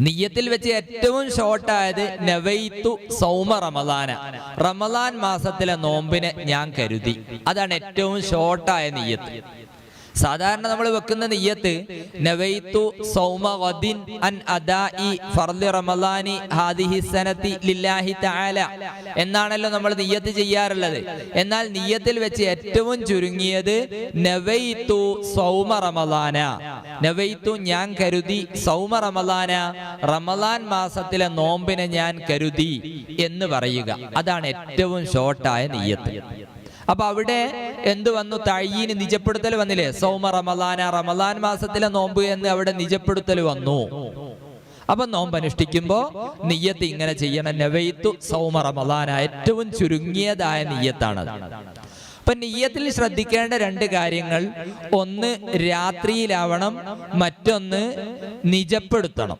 നിയ്യത്തിൽ വെച്ച് ഏറ്റവും ഷോർട്ടായത് നവൈത്തു സൗമ റമദാന. റമദാൻ മാസത്തിലെ നോമ്പിനെ ഞാൻ കരുതി. അതാണ് ഏറ്റവും ഷോർട്ടായ നിയത്ത് സാധാരണ നമ്മൾ വെക്കുന്ന നെയ്യത്ത് നവൈത്തു സൗമ വദിൻ അൻ അദാഇ ഫർളി റമദാനി ഹാദിഹി സനതി ലില്ലാഹി തആല എന്നാണല്ലോ നമ്മൾ നെയ്യത്ത് ചെയ്യാറുള്ളത്. എന്നാൽ നെയ്യത്തിൽ വെച്ച് ഏറ്റവും ചുരുങ്ങിയത് നവൈത്തു സൗമ റമദാന. നവൈത്തു ഞാൻ കരുതി സൗമ റമദാന റമദാൻ മാസത്തിലെ നോമ്പിനെ ഞാൻ കരുതി എന്ന് പറയുക. അതാണ് ഏറ്റവും ഷോർട്ടായ നെയ്യത്ത്. അപ്പൊ അവിടെ എന്ത് വന്നു? തഴീന് നിജപ്പെടുത്തൽ വന്നില്ലേ? സൗമ റമദാന റമദാൻ മാസത്തിലെ നോമ്പ് എന്ന് അവിടെ നിജപ്പെടുത്തൽ വന്നു. അപ്പൊ നോമ്പ് അനുഷ്ഠിക്കുമ്പോ നിയ്യത്ത് ഇങ്ങനെ ചെയ്യണം. നവൈത്തു സൗമ റമദാന ഏറ്റവും ചുരുങ്ങിയതായ നിയ്യത്താണത്. അപ്പൊ നെയ്യത്തിൽ ശ്രദ്ധിക്കേണ്ട രണ്ട് കാര്യങ്ങൾ. ഒന്ന് രാത്രിയിലാവണം മറ്റൊന്ന് നിജപ്പെടുത്തണം.